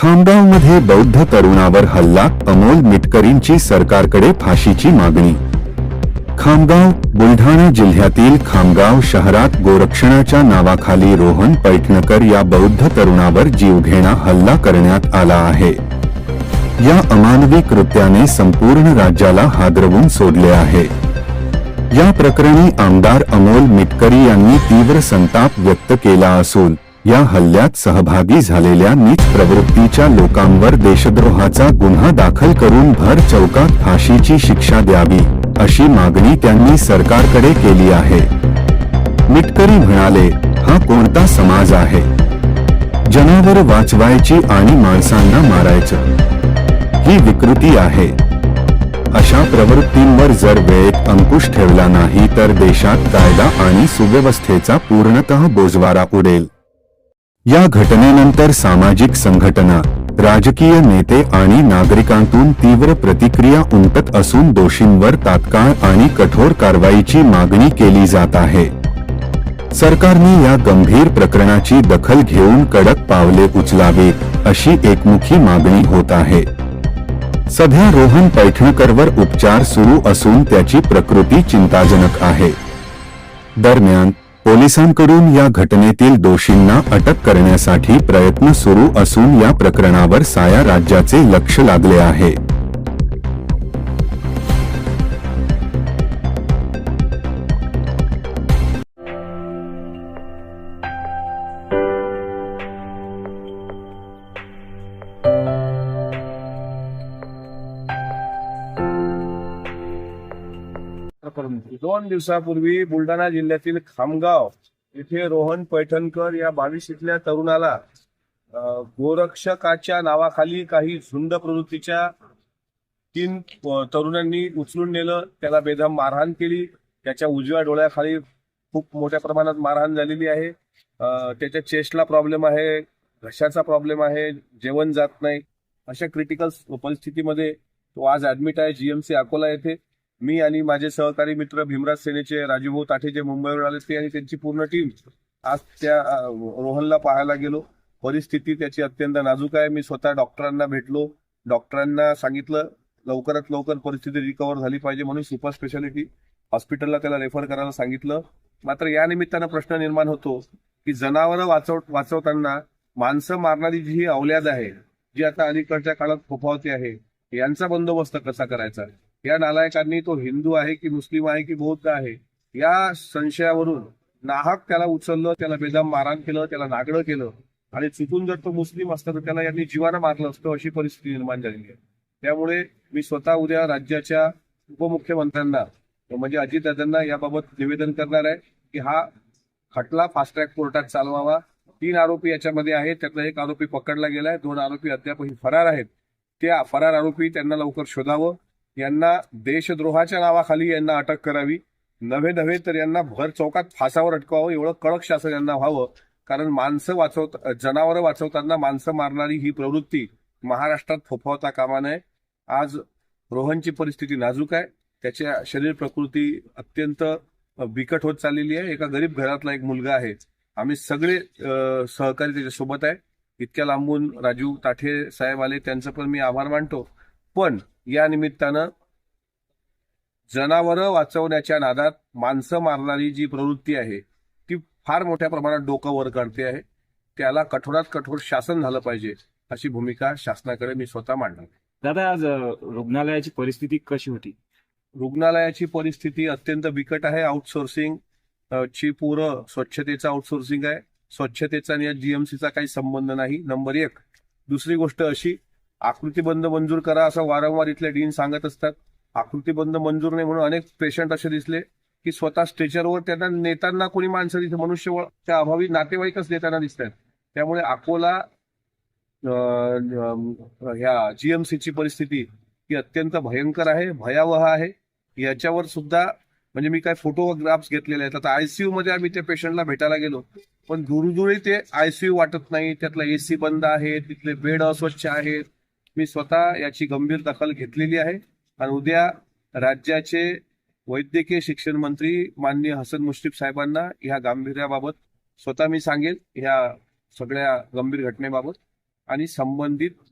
खामगावमध्ये बौद्ध तरुणावर हल्ला अमोल मिटकरींची सरकारकडे फाशीची मागणी. खामगाव बुलढाणा जिल्ह्यातील खामगाव शहरात गोरक्षणाच्या नावाखाली रोहन पैठणकर या बौद्ध तरुणावर जीवघेणा हल्ला करण्यात आला आहे. या अमानवी कृत्याने संपूर्ण राज्याला हादरवून सोडले आहे. या प्रकरणी आमदार अमोल मिटकरी यांनी तीव्र संताप व्यक्त केला असून या हल्ल्यात सहभागी झालेल्या नीच प्रवृत्तीच्या लोकांवर देशद्रोहाचा गुन्हा दाखल करून भर चौकात फाशीची शिक्षा द्यावी अशी मागणी त्यांनी सरकारकडे केली आहे. मिटकरी म्हणाले हा कोणता समाज आहे? जनावर वाचवायची आणि माणसांना मारायचं. ही विकृती आहे. अशा प्रवृत्तींवर जर वेळेत अंकुश ठेवला नाही तर देशात कायदा आणि सुव्यवस्थेचा पूर्णतः बोजवारा उडेल. या घटनेनंतर सामाजिक संघटना राजकीय नेते आणि नागरिकांतून तीव्र प्रतिक्रिया उमटत असून दोषींवर तात्काळ आणि कठोर कारवाईची मागणी केली जात आहे. सरकारने या गंभीर प्रकरणाची दखल घेऊन कडक पावले उचलावीत अशी एकमुखी मागणी होत आहे. सध्या रोहन पैठणकरवर उपचार सुरू असून त्याची प्रकृती चिंताजनक आहे. दरम्यान पोलिसांकडून या घटनेतील दोषींना अटक करण्यासाठी प्रयत्न सुरू असून या प्रकरणावर साया राज्याचे लक्ष लागले आहे. दोन दिवसापूर्वी बुलढाणा जिल्ह्यातील खामगाव येथे रोहन पैठणकर या बावीस इथल्या तरुणाला गोरक्षकाच्या नावाखाली काही झुंड प्रवृत्तीच्या तीन तरुणांनी उचलून नेलं. त्याला बेदम मारहाण केली. त्याच्या उजव्या डोळ्याखाली खूप मोठ्या प्रमाणात मारहाण झालेली आहे. त्याच्या चेस्टला प्रॉब्लेम आहे घशाचा प्रॉब्लेम आहे जेवण जात नाही. अशा क्रिटिकल परिस्थितीमध्ये तो आज ऍडमिट आहे जीएमसी अकोला येथे. मी आणि माझे सहकारी मित्र भीमराज सेनेचे राजूभाऊ ताठे जे मुंबईवर आले ते आणि त्यांची पूर्ण टीम आज त्या रोहनला पाहायला गेलो. परिस्थिती त्याची अत्यंत नाजूक आहे. मी स्वतः डॉक्टरांना भेटलो. डॉक्टरांना सांगितलं लवकरात लवकर परिस्थिती रिकवर झाली पाहिजे म्हणून सुपर स्पेशालिटी हॉस्पिटलला त्याला रेफर करायला सांगितलं. मात्र या निमित्तानं प्रश्न निर्माण होतो की जनावरं वाचव वाचवताना माणसं मारणारी जी ही अवल्याद आहे जी आता अलीकडच्या काळात फोफावती आहे यांचा बंदोबस्त कसा करायचा? या नालायकांनी तो हिंदू आहे की मुस्लिम आहे की बौद्ध आहे या संशयावरून नाहक त्याला उचललं त्याला बेदम मारहाण केलं त्याला नागडं केलं आणि चुकून जर तो मुस्लिम असता तर त्याला यांनी जीवानं मारलं असतं अशी परिस्थिती निर्माण झालेली आहे. त्यामुळे मी स्वतः उद्या राज्याच्या उपमुख्यमंत्र्यांना म्हणजे अजितदादांना याबाबत निवेदन करणार आहे की हा खटला फास्ट ट्रॅक कोर्टात चालवावा. तीन आरोपी याच्यामध्ये आहेत त्यातला एक आरोपी पकडला गेलाय दोन आरोपी अद्यापही फरार आहेत. त्या फरार आरोपी त्यांना लवकर शोधावं. यांना देशद्रोहाच्या नावाखाली यांना अटक करावी. नव्हे नव्हे तर यांना भर चौकात फासावर अटकावं एवढं कडक शासन यांना व्हावं. कारण माणसं वाचवत जनावरं वाचवताना माणसं मारणारी ही प्रवृत्ती महाराष्ट्रात फोफावता कामा नये. आज रोहनची परिस्थिती नाजूक आहे. त्याच्या शरीर प्रकृती अत्यंत बिकट होत चाललेली आहे. एका गरीब घरातला एक मुलगा आहे. आम्ही सगळे सहकारी त्याच्यासोबत आहे. इतक्या लांबून राजू ताठे साहेब आले त्यांचं पण मी आभार मानतो. पण या निमित्तानं जनावरं वाचवण्याच्या नादात माणसं मारणारी जी प्रवृत्ती आहे ती फार मोठ्या प्रमाणात डोकं वर काढते आहे. त्याला कठोरात कठोर शासन झालं पाहिजे अशी भूमिका शासनाकडे मी स्वतः मांडणार दादा आज रुग्णालयाची परिस्थिती कशी होती? रुग्णालयाची परिस्थिती अत्यंत बिकट आहे. आउटसोर्सिंग ची पूर्ण स्वच्छतेचं आउटसोर्सिंग आहे. स्वच्छतेचा आणि जीएमसीचा काही संबंध नाही. नंबर एक. दुसरी गोष्ट अशी आकृतीबंध मंजूर करा असं वारंवार इथले डीन सांगत असतात. आकृतीबंध मंजूर नाही म्हणून अनेक पेशंट असे दिसले की स्वतः स्ट्रेचरवर त्यांना नेताना कोणी माणसं तिथे मनुष्यबळच्या अभावी नातेवाईकच नेताना दिसत आहेत त्यामुळे अकोला ह्या जीएमसीची परिस्थिती ही अत्यंत भयंकर आहे भयावह आहे. याच्यावर सुद्धा म्हणजे मी काय फोटोग्राफ्स घेतलेले आहेत. आता आयसीयू मध्ये आम्ही त्या पेशंटला भेटायला गेलो. पण दुरुदुरी ते आयसीयू वाटत नाही. त्यातला एसी बंद आहे तिथले बेड अस्वच्छ आहेत. मी स्वतः याची गंभीर दखल घेतलेली आहे. आणि उद्या राज्याचे वैद्यकीय शिक्षण मंत्री माननीय हसन मुश्रीफ साहेबांना ह्या गांभीर्याबाबत स्वतः मी सांगेल ह्या सगळ्या गंभीर घटनेबाबत. आणि संबंधित